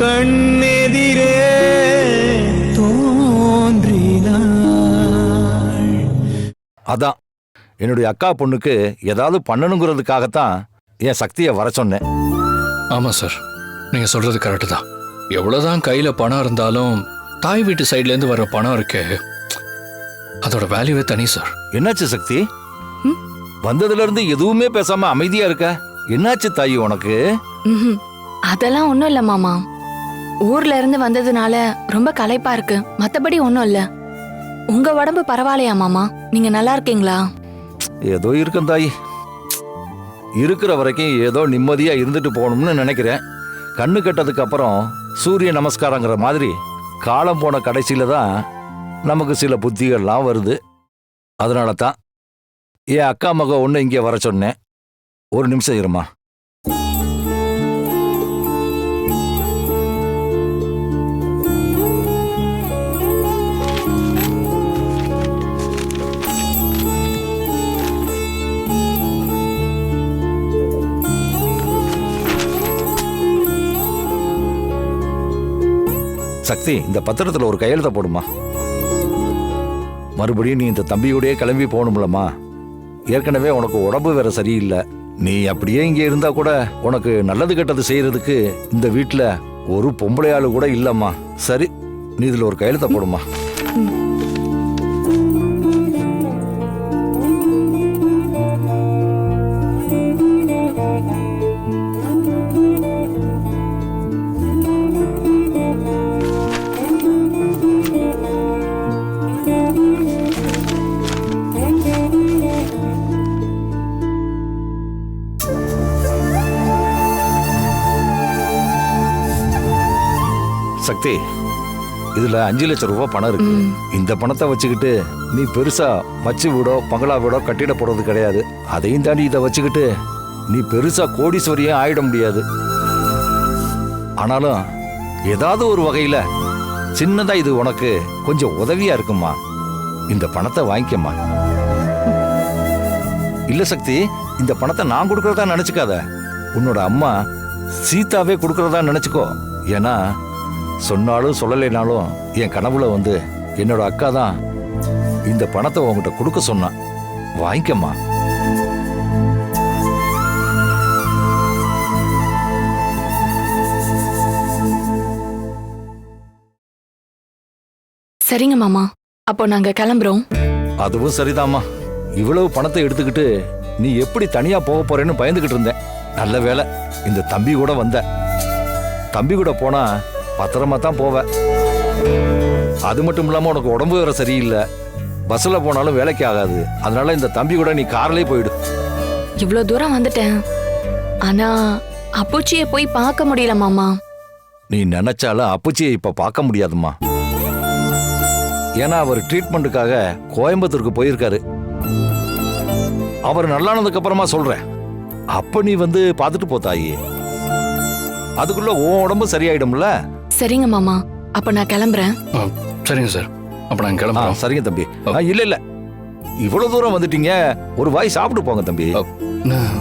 கண்ணெதிரே தோன்றினாள். அதான். என்னுடைய அக்கா பொண்ணுக்கு ஏதாவது பண்ணணுங்கிறதுக்காகத்தான் என் சக்தியை வர சொன்னேன். ஆமா சார் நீங்க சொல்றது கரெக்டு தான். எவ்வளவுதான் கையில பணம் இருந்தாலும் தாய் வீட்டு சைடுல இருந்து வர்ற பணம் இருக்கே. அதோட வேல்யூவே தனி சார் என்னாச்சு சக்தி? வந்ததுல இருந்து எதுவுமே பேசாம அமைதியா இருக்க? என்னாச்சு தாயி உனக்கு. அதெல்லாம் ஒண்ணும் இல்ல மாமா. ஊர்ல இருந்து வந்ததுனால ரொம்ப களைப்பா இருக்கு. மத்தபடி ஒன்றும் இல்ல. உங்க உடம்பு பரவாயில்லையா மாமா? நீங்க நல்லா இருக்கீங்களா? ஏதோ இருக்கும் தாய். இருக்கிற வரைக்கும் ஏதோ நிம்மதியா இருந்துட்டு போகணும்னு நினைக்கிறேன். கண்ணு கட்டதுக்கு அப்புறம் சூரிய நமஸ்காரங்கிற மாதிரி காலம் போன கடைசியில தான் நமக்கு சில புத்திகள்லாம் வருது. அதனால தான் என் அக்கா மக ஒன்று இங்கே வர சொன்னேன். ஒரு நிமிஷம் இருமா? சக்தி இந்த பத்திரத்தில் ஒரு கையெழுத்த போடுமா? மறுபடியும் நீ இந்த தம்பியோடயே கிளம்பி போகணும்லம்மா. ஏற்கனவே உனக்கு உடம்பு வேற சரியில்லை. நீ அப்படியே இங்கே இருந்தா கூட உனக்கு நல்லது கெட்டது செய்யறதுக்கு இந்த வீட்டில் ஒரு பொம்பளையாளு கூட இல்லம்மா. சரி நீ இதில் ஒரு கையெழுத்த போடுமா. இதுல அஞ்சு லட்சம் ரூபாய் பணம் இருக்கு. இந்த பணத்தை வச்சுக்கிட்டு நீ பெருசா வச்சு வீடோ பங்களா வீடோ கட்டிட போறது கிடையாது. அதையும் தாண்டி இதை வச்சுக்கிட்டு நீ பெருசா கோடீஸ்வரியே ஆயிட முடியாது. ஆனாலும் ஏதாவது ஒரு வகையில சின்னதா இது உனக்கு கொஞ்சம் உதவியா இருக்குமா? இந்த பணத்தை வாங்கிக்கம்மா. இல்ல சக்தி இந்த பணத்தை நான் கொடுக்கறதா நினைச்சுக்காத. உன்னோட அம்மா சீதாவே கொடுக்கறதா நினைச்சுக்கோ. ஏன்னா சொன்னாலும் சொல்லலைனாலும் என் கனவுல வந்து என்னோட அக்கா தான் இந்த பணத்தை உன்கிட்ட கொடுக்க சொன்னான் வாங்கிக்கம்மா. சரிங்க மாமா. அப்போ நாங்க கிளம்புறோம். அதுவும் சரிதாம்மா. இவ்வளவு பணத்தை எடுத்துக்கிட்டு நீ எப்படி தனியா போக போறேன்னு பயந்துகிட்டு இருந்தேன். நல்ல வேளை இந்த தம்பி கூட வந்த. தம்பி கூட போனா பத்திரமா தான் போவ அது மட்டும் இல்லாம உனக்கு உடம்பு வேற சரியில்லை. பஸ்ல போனாலும் வேலைக்கு ஆகாது. அதனால இந்த தம்பி கூட நீ கார்லயே போயிடு. இவ்ளோ தூரம் வந்துட்டேன். ஆனா அப்புச்சிய போய் பார்க்க முடியல மாமா. நீ நினைச்சாலும் அப்புச்சியை இப்ப பார்க்க முடியாதும்மா. ஏன்னா அவர் ட்ரீட்மெண்ட்டுக்காக கோயம்புத்தூருக்கு போயிருக்காரு. அவர் நல்லானதுக்கு அப்புறமா சொல்றேன். அப்ப நீ வந்து பார்த்துட்டு போ தாயி. அதுக்குள்ள உன் உடம்பு சரியாயிடும்ல? சரிங்க மாமா. அப்ப நான் கிளம்புறேன். ஆ, சரிங்க சார். அப்ப நாங்க ஆ, கிளம்புறோம். சரிங்க தம்பி. ஆ, இல்ல இல்ல. இவ்வளவு தூரம் வந்துட்டீங்க. ஒரு வாய் சாப்பிட்டு போங்க தம்பி. ஆ, நான்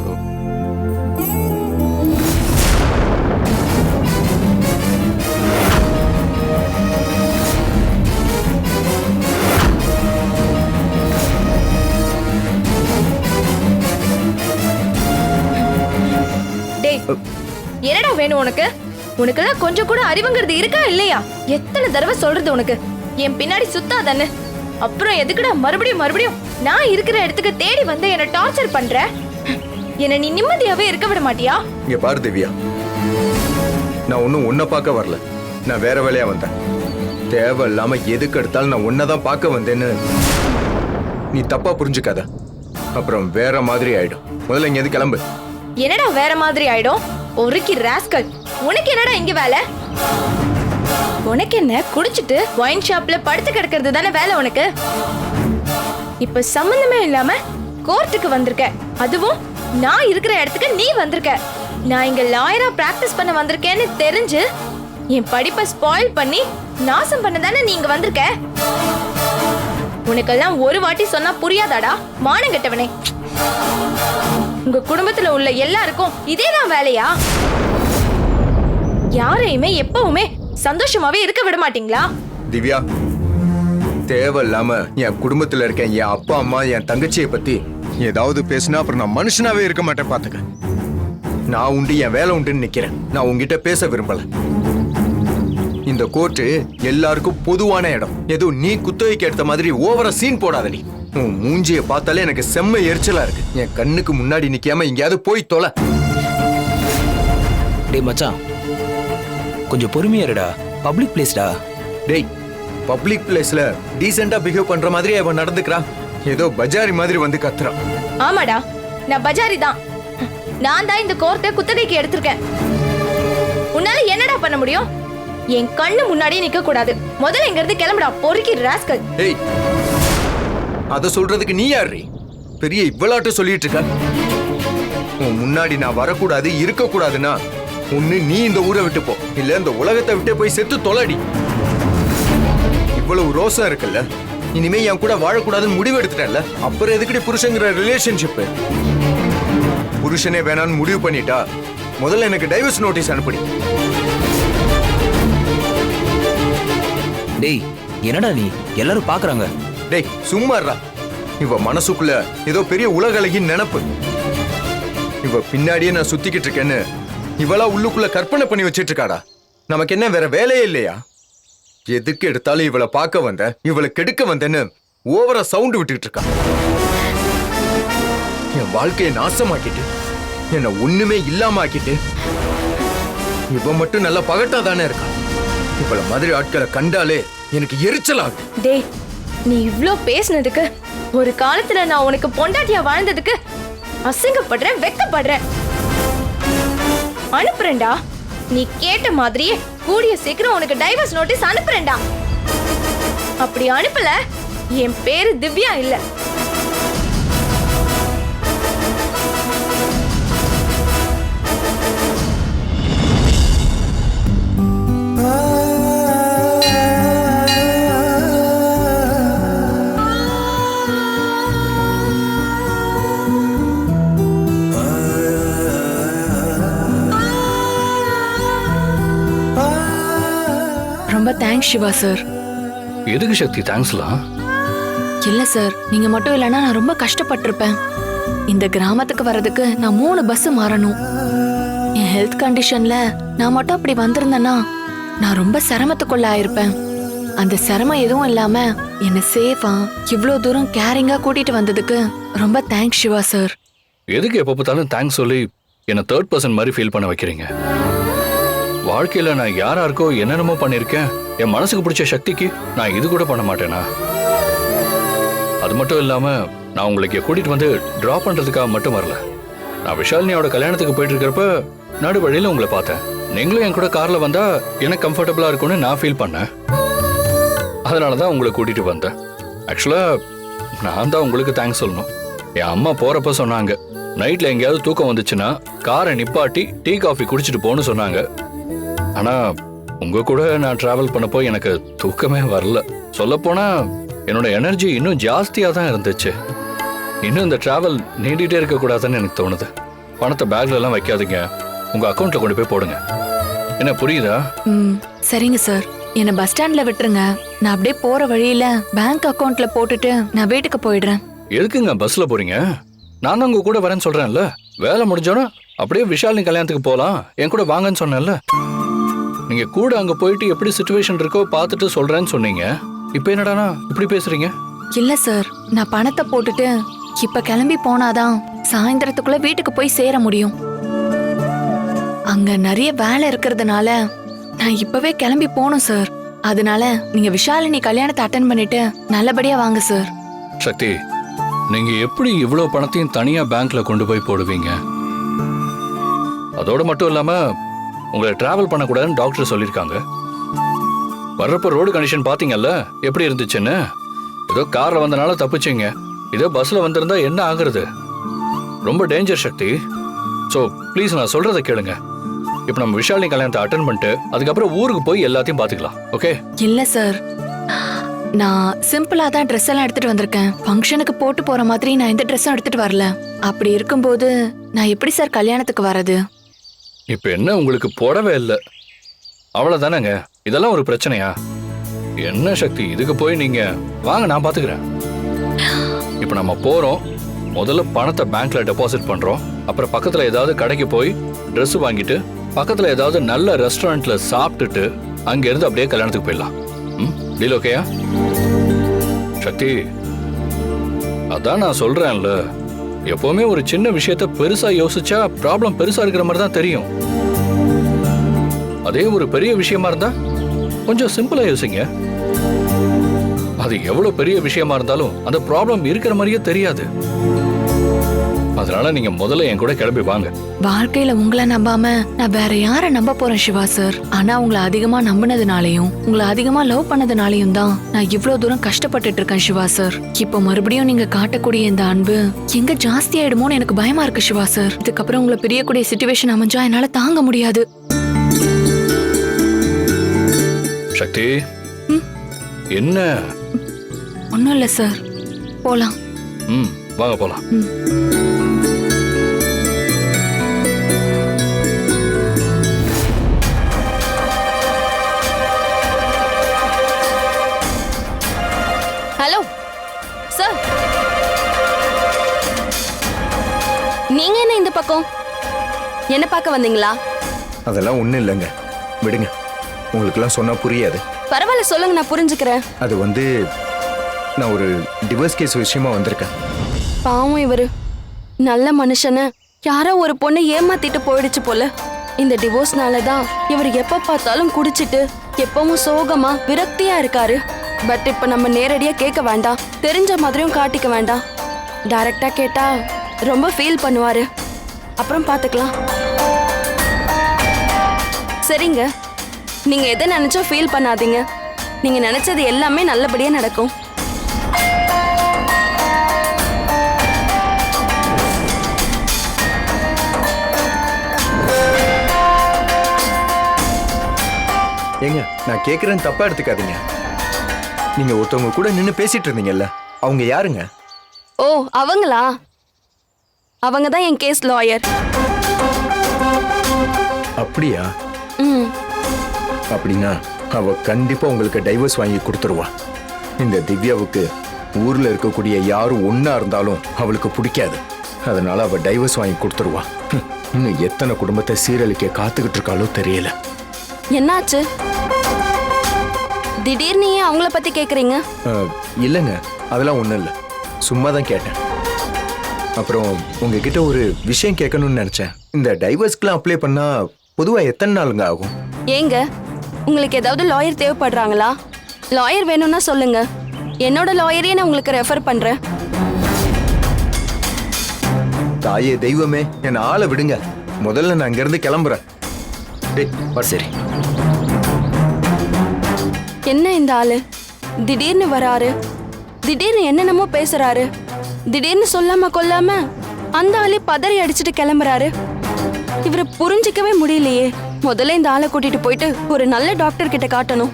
டேய் என்னடா வேணும் உனக்கு? உனக்கெல்லாம் கொஞ்சம் கூட அறிவுங்கிறது இருக்கா இல்லையா? எத்தனை தடவை சொல்றது உனக்கு? என் பின்னாடி சுத்தாதானே அப்புறம் எதுக்குடா மறுபடியும் மறுபடியும் நான் இருக்கிற இடத்துக்கு தேடி வந்து என்ன டார்ச்சர் பண்ற? என்ன நீ நிம்மதியாவே இருக்க விட மாட்டியா? இங்க பாரு திவ்யா. நான் ஒன்னும் உன்னை பார்க்க வரல. நான் வேற வேலையா வந்தேன். தேவையில்லாம எதுக்கு எடுத்தாலும் நான் உன்னை தான் பார்க்க வந்தேன்னு நீ தப்பா புரிஞ்சுக்காத. அப்புறம் வேற மாதிரி ஆயிடும். முதல்ல இங்க எது கிளம்பு. என்னடா வேற மாதிரி ஆயிடும்? ஒருக்கி ராஸ்கல் உனக்கு என்னடா இங்க வேலை? உனக்கு என்ன குடிச்சிட்டு ஒயின் ஷாப்ல படுத்து கிடக்கிறது தானே வேலை உனக்கு? இப்ப சம்பந்தமே இல்லாம கோர்ட்டுக்கு வந்திருக்க. அதுவும் நான் இருக்கிற இடத்துக்கு நீ வந்திருக்க. நான் இங்க லாயரா பிராக்டிஸ் பண்ண வந்திருக்கேன்னு தெரிஞ்சு என் படிப்பை ஸ்பாயில் பண்ணி நாசம் பண்ண தானே நீ இங்க வந்திருக்க? உனக்கெல்லாம் ஒரு வாட்டி சொன்னா புரியாதாடா? மானங்கெட்டவனே உங்க குடும்பத்துல உள்ள எல்லாருக்கும் இதேதான் வேலையா? யாரையுமே எப்பவுமே சந்தோஷமாவே இருக்க விட மாட்டீங்களா? திவ்யா தேவையில்லாம என் குடும்பத்துல இருக்க என் அப்பா அம்மா என் தங்கச்சியை பத்தி ஏதாவது பேசினா அப்புறம் நான் மனுஷனாவே இருக்க மாட்டேன் பாத்துக்க. நான் உண்டு என் வேலை உண்டுன்னு நிக்கிறேன். நான் உங்ககிட்ட பேச விரும்பல. இந்த கோர்ட்டு எல்லாருக்கும் பொதுவான இடம். ஏதோ நீ குத்தகைக்கு எடுத்த மாதிரி ஓவரா சீன் போடாதடி உன் மூஞ்சிய பார்த்தாலே எனக்கு செம்ம எரிச்சலா இருக்கு. என் கண்ணுக்கு முன்னாடி நிக்காம எங்கேயாவது போய் தொலை. டேய் மச்சான். கொஞ்சம் பொறுமையா இருடா. பப்ளிக் பிளேஸ்டா டேய் பப்ளிக் பிளேஸ்ல டீசெண்டா பிஹேவ் பண்ற மாதிரி அவன் நடந்துக்கிறா ஏதோ பஜாரி மாதிரி வந்து கத்துறான். ஆமாடா நான் பஜாரி தான். நான் தான் இந்த கோர்ட்டை குத்தகைக்கு எடுத்திருக்கேன். உன்னால என்னடா பண்ண முடியும்? என் கண்ணு முன்னாடியே நிக்க கூடாது முதல்ல இங்க இருந்து கிளம்புடா பொறுக்கி ராஸ்கல் ஏய் அத சொல்றதுக்கு நீ யாரு பெரிய இவ்வளாட்டம் சொல்லிட்டு இருக்க. உன் முன்னாடி நான் வரக்கூடாது இருக்க கூடாதுன்னா ஒண்ணு நீ இந்த ஊரை விட்டு போ. இல்ல இந்த உலகத்தை விட்டே போய் செத்து தொலைடி. இவ்வளவு ரோசம் இருக்குல்ல? இனிமே என் கூட வாழக்கூடாதுன்னு முடிவு எடுத்துட்டேன்ல? அப்புறம் எதுக்கடி புருஷங்கிற ரிலேஷன்ஷிப் புருஷனே வேணாம்னு முடிவு பண்ணிட்டா முதல்ல எனக்கு டைவர்ஸ் நோட்டீஸ் அனுப்புடி. டேய் என்னடா நீ? எல்லாரும் பாக்குறாங்க. டேய் சும்மாறா இவ மனசுக்குள்ள ஏதோ பெரிய உலகளகின் நினப்பு. இவ பின்னாடியே நான் சுத்திக்கிட்டு இருக்கேன்னு இவளா உள்ளுக்குள்ள கற்பனை பண்ணி வச்சிட்டு இருக்காடா நமக்கு என்ன வேற வேலையே இல்லையா? எதுக்கு எடுத்தாலும் இவளை பார்க்க வந்த இவளை கெடுக்க வந்தேன்னு ஓவரா சவுண்ட் விட்டுக்கிட்டு இருக்கா என் வாழ்க்கையை நாசமாக்கிட்டு என்னை ஒண்ணுமே இல்லாம ஆக்கிட்டு இவ மட்டும் நல்லா பகட்டா தானே இருக்கா? இவள மாதிரி ஆட்களை கண்டாலே எனக்கு எரிச்சலாகுது டேய் நீ இவ்ளோ பேசினதுக்கு ஒரு காலத்துல நான் உனக்கு பொண்டாட்டியா வாழ்ந்ததுக்கு அசிங்கப்படுறேன் வெக்கப்படுறேன். அனுப்புறேன்டா. நீ கேட்ட மாதிரியே கூடிய சீக்கிரம் உனக்கு டைவர்ஸ் நோட்டீஸ் அனுப்புறேன்டா. அப்படி அனுப்பல என் பேரு திவ்யா இல்ல. ரொம்ப தேங்க்ஸ் சிவா சார் எதுக்கு சக்தி? தேங்க்ஸ்லாம் இல்ல சார் நீங்க மட்டும் இல்லைன்னா நான் ரொம்ப கஷ்டப்பட்டிருப்பேன். இந்த கிராமத்துக்கு வர்றதுக்கு நான் மூணு பஸ் மாறணும். என் ஹெல்த் கண்டிஷன்ல நான் மட்டும் அப்படி வந்திருந்தேன்னா நான் ரொம்ப சிரமத்துக்குள்ள ஆயிருப்பேன். அந்த சிரமம் எதுவும் இல்லாம என்னை சேஃபா இவ்வளோ தூரம் கேரிங்கா கூட்டிட்டு வந்ததுக்கு ரொம்ப தேங்க்ஸ் சிவா சார் எதுக்கு எப்போ பார்த்தாலும் தேங்க்ஸ் சொல்லி என்னை தேர்ட் பர்சன் மாதிரி ஃபீல் பண்ண வைக்கிறீங்க? வாழ்க்கையில நான் யாரா இருக்கோ என்னென்னமோ பண்ணியிருக்கேன் என் மனசுக்கு பிடிச்ச சக்திக்கு நான் இது கூட பண்ண மாட்டேனா? அது மட்டும் இல்லாம நான் உங்களுக்கு கூட்டிட்டு வந்து டிராப் பண்றதுக்காக மட்டும் வரல. நான் விஷாலினியோட கல்யாணத்துக்கு போயிட்டு இருக்கிறப்ப நடு வழியில உங்களை பார்த்தேன். நீங்களும் என் கூட கார்ல வந்தா எனக்கு கம்ஃபர்டபுளா இருக்கும்னு நான் ஃபீல் பண்ணேன். அதனால தான் உங்களை கூட்டிட்டு வந்தேன். ஆக்சுவலா நான் தான் உங்களுக்கு தேங்க்ஸ் சொல்லணும். என் அம்மா போறப்ப சொன்னாங்க. நைட்ல எங்கேயாவது தூக்கம் வந்துச்சுன்னா காரை நிப்பாட்டி டீ காஃபி குடிச்சிட்டு போன்னு சொன்னாங்க. ஆனா உங்க கூட நான் டிராவல் பண்ணப்போ எனக்கு தூக்கமே வரல. சொல்லப்போனா என்னோட எனர்ஜி இன்னும் ஜாஸ்தியா தான் இருந்துச்சு. இன்னும் இந்த டிராவல் நீண்டிட்டே இருக்க கூடாதுன்னு எனக்கு தோணுது. பணத்தை பேக்ல எல்லாம் வைக்காதீங்க. உங்க அக்கௌண்ட்ல கொண்டு போய் போடுங்க. என்ன புரியுதா? ம் சரிங்க சார். என்னை பஸ் ஸ்டாண்ட்ல விட்டுருங்க. நான் அப்படியே போற வழியில பேங்க் அக்கவுண்ட்ல போட்டுட்டு நான் வீட்டுக்கு போயிடுறேன். எதுக்குங்க பஸ்ல போறீங்க? நான் உங்க கூட வரேன்னு சொல்றேன்ல. வேலை முடிஞ்சோன்னா அப்படியே விஷாலினி கல்யாணத்துக்கு போலாம். என் கூட வாங்கன்னு சொன்னேன்ல. நீங்க கூட அங்க போயிட்டு எப்படி சுச்சுவேஷன் இருக்கோ பார்த்துட்டு சொல்றேன்னு சொன்னீங்க. இப்போ என்னடானா இப்படி பேசுறீங்க? இல்ல சார் நான் பணத்தை போட்டுட்டு இப்ப கிளம்பி போனாதான் சாயந்தரத்துக்குள்ள வீட்டுக்கு போய் சேர முடியும். அங்க நிறைய வேலை இருக்கிறதுனால நான் இப்பவே கிளம்பி போகணும் சார். அதனால நீங்க விஷாலினி கல்யாணத்தை அட்டன் பண்ணிட்டு நல்லபடியா வாங்க சார். சக்தி நீங்க எப்படி இவ்வளவு பணத்தையும் தனியா பேங்க்ல கொண்டு போய் போடுவீங்க? அதோட மட்டும் இல்லாம உங்களை டிராவல் பண்ணக்கூடாதுன்னு டாக்டர் சொல்லியிருக்காங்க. வர்றப்ப ரோடு கண்டிஷன் பார்த்தீங்கல்ல எப்படி இருந்துச்சுன்னு? ஏதோ காரில் வந்தனால தப்பிச்சிங்க. இதோ பஸ்ஸில் வந்திருந்தா என்ன ஆகுறது? ரொம்ப டேஞ்சர் சக்தி. ஸோ ப்ளீஸ் நான் சொல்றதை கேளுங்க. இப்போ நம்ம விஷாலினி கல்யாணத்தை அட்டன் பண்ணிட்டு அதுக்கப்புறம் ஊருக்கு போய் எல்லாத்தையும் பார்த்துக்கலாம். ஓகே இல்லை சார் நான் சிம்பிளாக தான் ட்ரெஸ் எல்லாம் எடுத்துகிட்டு வந்திருக்கேன். ஃபங்க்ஷனுக்கு போட்டு போகிற மாதிரி நான் எந்த ட்ரெஸ்ஸும் எடுத்துகிட்டு வரல. அப்படி இருக்கும்போது நான் எப்படி சார் கல்யாணத்துக்கு வர்றது? இப்போ என்ன உங்களுக்கு புடவை இல்லை? அவ்வளவுதானேங்க. இதெல்லாம் ஒரு பிரச்சனையா? என்ன சக்தி? இதுக்கு போய் நீங்க வாங்க நான் பாத்துக்கிறேன். இப்போ நம்ம போறோம். முதல்ல பணத்தை பேங்க்ல டெபாசிட் பண்றோம். அப்புறம் பக்கத்துல ஏதாவது கடைக்கு போய் ட்ரெஸ் வாங்கிட்டு பக்கத்துல ஏதாவது நல்ல ரெஸ்டாரண்ட்ல சாப்பிட்டுட்டு அங்க இருந்து அப்படியே கல்யாணத்துக்கு போயிடலாம். ம்? டீல் ஓகேயா சக்தி அதான் நான் சொல்றேன்ல. எப்பவுமே ஒரு சின்ன விஷயத்த பெருசா யோசிச்சா ப்ராப்ளம் பெருசா இருக்கிற மாதிரி தான் தெரியும். அதே ஒரு பெரிய விஷயமா இருந்தா கொஞ்சம் சிம்பிளா யோசிங்க. அது எவ்வளவு பெரிய விஷயமா இருந்தாலும் அந்த ப்ராப்ளம் இருக்கிற மாதிரியே தெரியாது. அதனால நீங்க முதல்ல என் கூட கிளம்பி வாங்க. வாழ்க்கையில உங்களை நம்பாம நான் வேற யாரை நம்ப போறேன் சிவா சார்? ஆனா உங்களை அதிகமா நம்பினதுனாலையும் உங்களை அதிகமா லவ் பண்ணதுனாலையும் தான் நான் இவ்வளவு தூரம் கஷ்டப்பட்டுட்டு இருக்கேன் சிவா சார். இப்போ மறுபடியும் நீங்க காட்டக்கூடிய இந்த அன்பு எங்க ஜாஸ்தி ஆயிடுமோன்னு எனக்கு பயமா இருக்கு சிவா சார். இதுக்கப்புறம் உங்களை பிரியக்கூடிய சுச்சுவேஷன் அமைஞ்சா என்னால தாங்க முடியாது. சக்தி என்ன? ஒன்றும் இல்லை சார். போலாம். ம் வாங்க போலாம். ஹலோ பக்கம் என்ன பார்க்க வந்தீங்களா? அதெல்லாம் ஒன்றும் இல்லைங்க. விடுங்க. உங்களுக்கெல்லாம் சொன்னால் புரியாது. பரவாயில்ல சொல்லுங்க நான் புரிஞ்சுக்கிறேன். அது வந்து நான் ஒரு டிவோர்ஸ் கேஸ் விஷயமா வந்திருக்கேன். பாவம் இவரு. நல்ல மனுஷனை. யாரோ ஒரு பொண்ணு ஏமாத்திட்டு போயிடுச்சு போல. இந்த டிவோர்ஸ்னால தான் இவர் எப்ப பார்த்தாலும் குடிச்சிட்டு எப்பவும் சோகமா விரக்தியா இருக்காரு. பட் இப்ப நம்ம நேரடியா கேட்க வேண்டாம். தெரிஞ்ச மாதிரியும் காட்டிக்க வேண்டாம். டைரக்டா கேட்டா ரொம்ப ஃபீல் பண்ணுவாரு. அப்புறம் பார்த்துக்கலாம் சரிங்க. நீங்க எதை நினைச்சோ ஃபீல் பண்ணாதீங்க. நீங்க நினைச்சது எல்லாமே நல்லபடியா நடக்கும். ஏங்க நான் கேட்குறேன்னு தப்பா எடுத்துக்காதீங்க. நீங்க ஒருத்தவங்க கூட நின்று பேசிட்டு இருந்தீங்கல்ல அவங்க யாருங்க? ஓ அவங்களா? அவங்க தான் என் கேஸ் லாயர் அப்படியா? ம். அப்படின்னா அவ கண்டிப்பா உங்களுக்கு டைவர்ஸ் வாங்கி கொடுத்துருவா. இந்த திவ்யாவுக்கு ஊர்ல இருக்கக்கூடிய யாரும் ஒண்ணா இருந்தாலும் அவளுக்கு பிடிக்காது. அதனால அவ டைவர்ஸ் வாங்கி கொடுத்துருவா. இன்னும் எத்தனை குடும்பத்தை சீரழிக்க காத்துக்கிட்டு இருக்காளோ தெரியல. என்னாச்சு? திடீர்னு ஏன் அவங்கள பத்தி கேக்குறீங்க? இல்லைங்க அதெல்லாம் ஒன்றும் இல்லை. சும்மா தான் கேட்டேன். அப்புறம் உங்ககிட்ட ஒரு விஷயம் கேட்கணும்னு நினச்சேன். இந்த டைவர்ஸ்க்குலாம் அப்ளை பண்ணா பொதுவாக எத்தனை நாளுங்க ஆகும்? ஏங்க உங்களுக்கு ஏதாவது லாயர் தேவைப்படுறாங்களா? லாயர் வேணும்னா சொல்லுங்க. என்னோட லாயரையே நான் உங்களுக்கு ரெஃபர் பண்றேன். தாயே தெய்வமே என்னை ஆளை விடுங்க. முதல்ல நான் இங்கேருந்து கிளம்புறேன். டேய், வா. சரி. என்ன இந்த ஆளு? திடீர்னு வராரு. திடீர்னு என்னென்னமோ பேசுறாரு. திடீர்னு சொல்லாம கொல்லாம அந்த ஆளே பதறி அடிச்சுட்டு கிளம்புறாரு. இவரை புரிஞ்சிக்கவே முடியலையே. முதல்ல இந்த ஆளை கூட்டிட்டு போயிட்டு ஒரு நல்ல டாக்டர் கிட்ட காட்டணும்.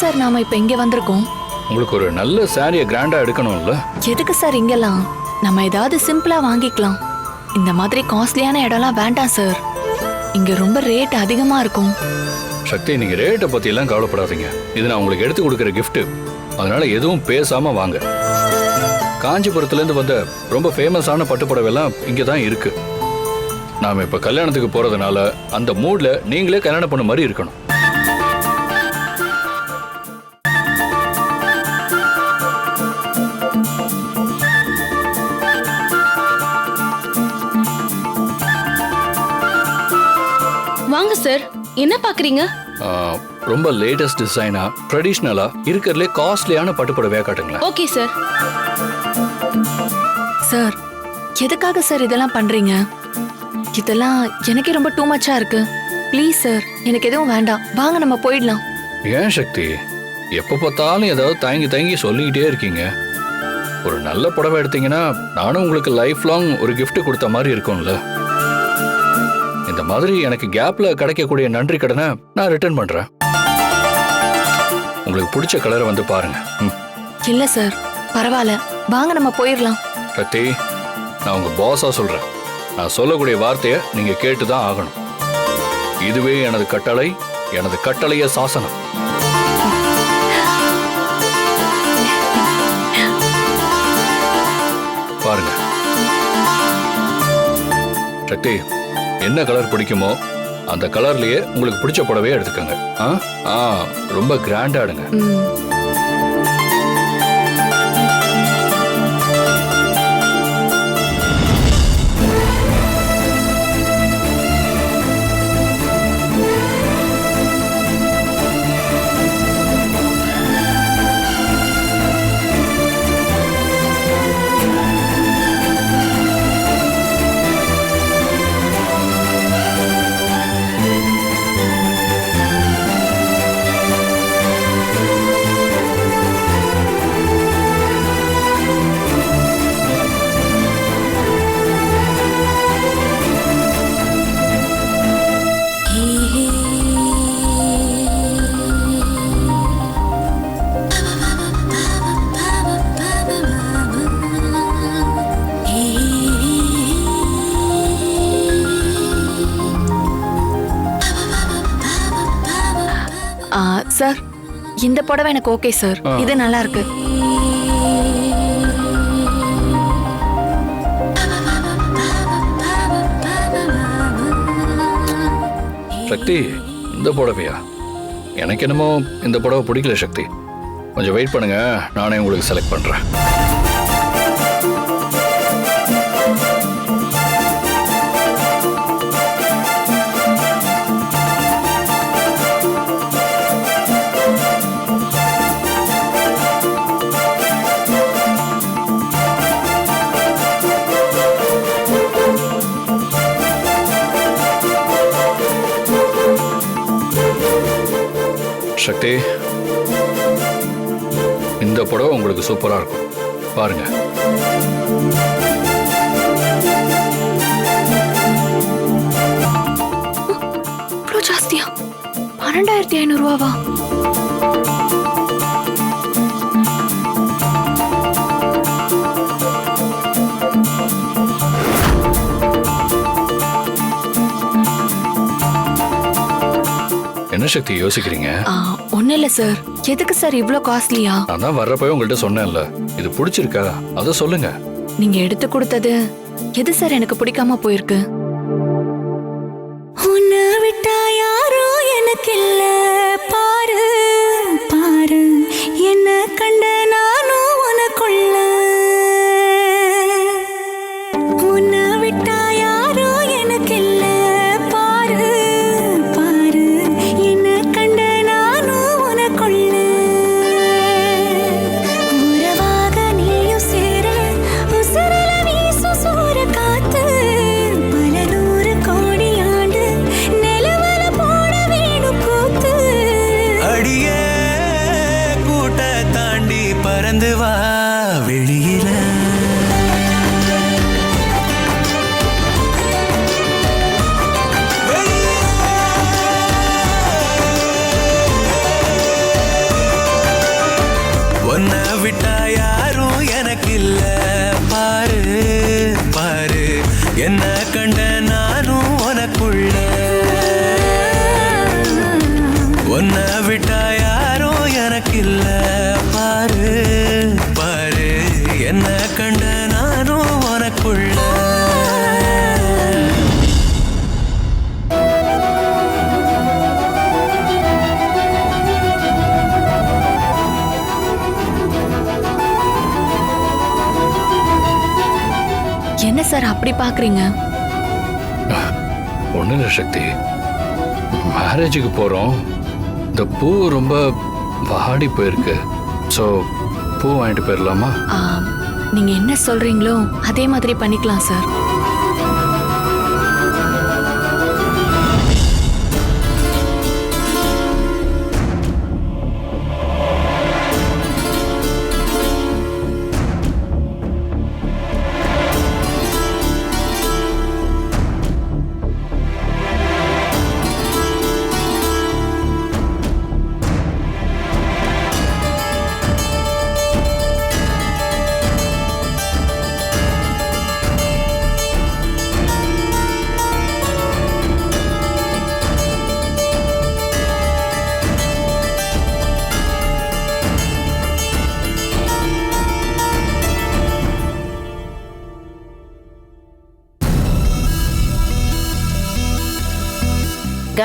சார் நாம இப்ப இங்க வந்திருக்கோம். உங்களுக்கு ஒரு நல்ல சாரியை கிராண்டா எடுக்கணும்ல? எதுக்கு சார் இங்கெல்லாம்? நம்ம ஏதாவது சிம்பிளா வாங்கிக்கலாம். இந்த மாதிரி காஸ்ட்லியான இடம்லாம் வேண்டாம் சார். இங்க ரொம்ப ரேட் அதிகமா இருக்கும். சக்தி நீங்க ரேட்டை பத்தி எல்லாம் கவலைப்படாதீங்க. இது நான் உங்களுக்கு எடுத்து கொடுக்குற gift. அதனால எதுவும் பேசாம வாங்க. காஞ்சிபுரத்துல இருந்து வந்த ரொம்ப ஃபேமஸான பட்டுப்புடவைலாம் இங்க தான் இருக்கு. நாம இப்ப கல்யாணத்துக்கு போறதுனால அந்த மூட்ல நீங்களே கல்யாணம் பண்ண மாதிரி இருக்கணும். வாங்க சார் என்ன பாக்குறீங்க? ரொம்ப லேட்டஸ்ட் டிசைனா ட்ரெடிஷ்னலா இருக்கிறதுலே காஸ்ட்லியான பட்டுப்புடவையா காட்டுங்களேன். ஓகே சார் சார் எதுக்காக சார் இதெல்லாம் பண்றீங்க? இதெல்லாம் எனக்கே ரொம்ப டூ மச்சா இருக்கு. ப்ளீஸ் சார் எனக்கு எதுவும் வேண்டாம். வாங்க நம்ம போயிடலாம். ஏன் சக்தி? எப்போ பார்த்தாலும் ஏதாவது தயங்கி தயங்கி சொல்லிக்கிட்டே இருக்கீங்க. ஒரு நல்ல புடவை எடுத்தீங்கன்னா நானும் உங்களுக்கு லைஃப் லாங் ஒரு gift கொடுத்த மாதிரி இருக்கும்ல. இந்த மாதிரி எனக்கு கேப்ல கிடைக்கக்கூடிய நன்றி கடனை நான் ரிட்டர்ன் பண்றேன். உங்களுக்கு பிடிச்ச கலரை வந்து பாருங்க. ம். இல்ல சார் பரவாயில்ல. வாங்க நம்ம போயிடலாம். சக்தி நான் உங்க பாஸா சொல்றேன். நான் சொல்லக்கூடிய வார்த்தையை நீங்க கேட்டு தான் ஆகணும். இதுவே எனது கட்டளை எனது கட்டளைய சாசனம். பாருங்க. சக்தி என்ன கலர் பிடிக்குமோ அந்த கலர்லயே உங்களுக்கு பிடிச்ச புடவையே எடுத்துக்கோங்க. ஆ? ஆ ரொம்ப கிராண்டா சார் இந்த புடவை எனக்கு ஓகே சார். இது நல்லா இருக்கு சக்தி இந்த புடவையா? எனக்கு என்னமோ இந்த புடவை பிடிக்கல சக்தி. கொஞ்சம் வெயிட் பண்ணுங்க நானே உங்களுக்கு செலக்ட் பண்றேன். சக்தி. இந்த புடவை உங்களுக்கு சூப்பரா இருக்கும். பாருங்க. ஜாஸ்தியா? பன்னெண்டாயிரத்தி ஐநூறுரூவாவா என்ன சக்தி யோசிக்கிறீங்க? ஒன்றும் இல்லை சார் எதுக்கு சார் இவ்வளோ காஸ்ட்லியா நான் தான் வர்றப்பவே உங்கள்கிட்ட சொன்னேன்ல. இது பிடிச்சிருக்கா? அதை சொல்லுங்க. நீங்க எடுத்து கொடுத்தது எது சார் எனக்கு பிடிக்காம போயிருக்கு? அப்படி பாக்குறீங்க ஒன்றும் இல்லை சக்தி. மேரேஜுக்கு போகிறோம் இந்த பூ ரொம்ப வாடி போயிருக்கு. ஸோ பூ வாங்கிட்டு போயிடலாமா நீங்க என்ன சொல்றீங்களோ அதே மாதிரி பண்ணிக்கலாம் சார்.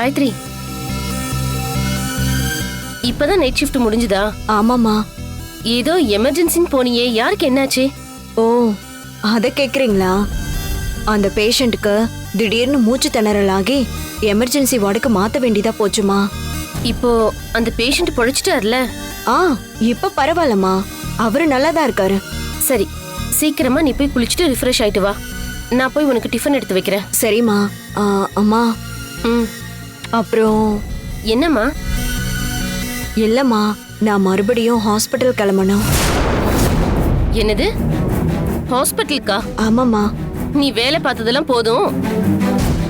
காயத்ரி. இப்பதான் நைட் ஷிஃப்ட் முடிஞ்சுதா? ஆமாம்மா. ஏதோ எமர்ஜென்சின்னு போனியே யாருக்கு என்னாச்சு? ஓ அதை கேக்குறீங்களா? அந்த பேஷண்ட்டுக்கு திடீர்னு மூச்சு திணறல் ஆகி எமர்ஜென்சி வார்டுக்கு மாத்த வேண்டியதா போச்சுமா? இப்போ அந்த பேஷண்ட் பொழைச்சிட்டார்ல? ஆ இப்ப பரவாயில்லம்மா. அவரு நல்லா தான் இருக்காரு. சரி சீக்கிரமா நீ போய் குளிச்சுட்டு ரிஃப்ரெஷ் ஆயிட்டு வா. நான் போய் உனக்கு டிஃபன் எடுத்து வைக்கிறேன். சரிம்மா. ஆ, அம்மா. ம். அப்புறம் என்னம்மா? இல்லம்மா நான் மறுபடியும் ஹாஸ்பிட்டல் கிளம்பணும். என்னது? ஹாஸ்பிட்டலுக்கா? ஆமாம்மா. நீ வேலை பார்த்ததெல்லாம் போதும்.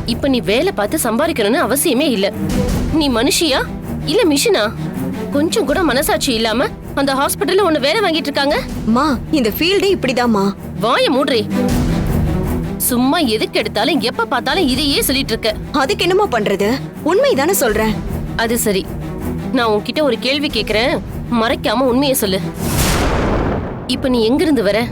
இப்ப நீ வேலை பார்த்து சம்பாதிக்கணும்னு அவசியமே இல்ல. நீ மனுஷியா? இல்ல மிஷினா? கொஞ்சம் கூட மனசாட்சி இல்லாம அந்த ஹாஸ்பிட்டல்ல உன்னை வேலை வாங்கிட்டு இருக்காங்க? அம்மா இந்த ஃபீல்டே இப்படிதாம்மா. வாய மூடுறி. சும்மா எதுக்கு எடுத்தாலும் எப்ப பார்த்தாலும் இதையே சொல்லிட்டு இருக்க. அதுக்கு என்னம்மா பண்றது? உண்மைதானே சொல்றேன். அது சரி. நான் உன்கிட்ட ஒரு கேள்வி கேக்குறேன். மறைக்காம உண்மையை சொல்லு. இப்ப நீ எங்கிருந்து வர?